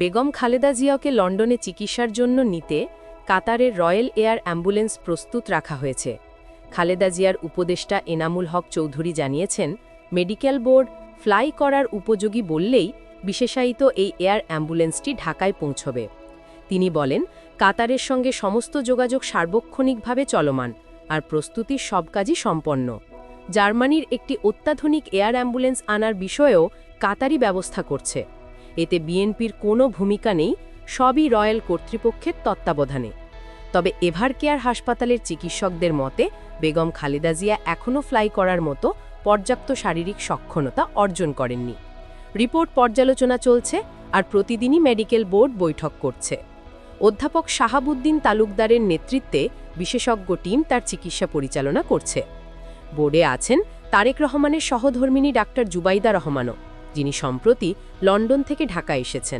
বেগম খালেদা জিয়াকে লন্ডনে চিকিৎসার জন্য নিতে কাতারের রয়্যাল এয়ার অ্যাম্বুলেন্স প্রস্তুত রাখা হয়েছে। খালেদা জিয়ার উপদেষ্টা এনামুল হক চৌধুরী জানিয়েছেন, মেডিকেল বোর্ড ফ্লাই করার উপযোগী বললেই বিশেষায়িত এই এয়ার অ্যাম্বুলেন্সটি ঢাকায় পৌঁছবে। তিনি বলেন, কাতারের সঙ্গে সমস্ত যোগাযোগ সার্বক্ষণিকভাবে চলমান আর প্রস্তুতির সব কাজই সম্পন্ন। জার্মানির একটি অত্যাধুনিক এয়ার অ্যাম্বুলেন্স আনার বিষয়েও কাতারি ব্যবস্থা করছে। এতে বিএনপির কোনো ভূমিকা নেই, সবই রয়্যাল কর্তৃপক্ষের তত্ত্বাবধানে। তবে এভার কেয়ার হাসপাতালের চিকিৎসকদের মতে, বেগম খালেদা জিয়া এখনও ফ্লাই করার মতো পর্যাপ্ত শারীরিক সক্ষমতা অর্জন করেননি। রিপোর্ট পর্যালোচনা চলছে আর প্রতিদিনই মেডিকেল বোর্ড বৈঠক করছে। অধ্যাপক শাহাবুদ্দিন তালুকদারের নেতৃত্বে বিশেষজ্ঞ টিম তার চিকিৎসা পরিচালনা করছে। বোর্ডে আছেন তারেক রহমানের সহধর্মিনী ডাক্তার জুবাইদা রহমানও। যিনি সম্প্রতি লন্ডন থেকে ঢাকা এসেছেন।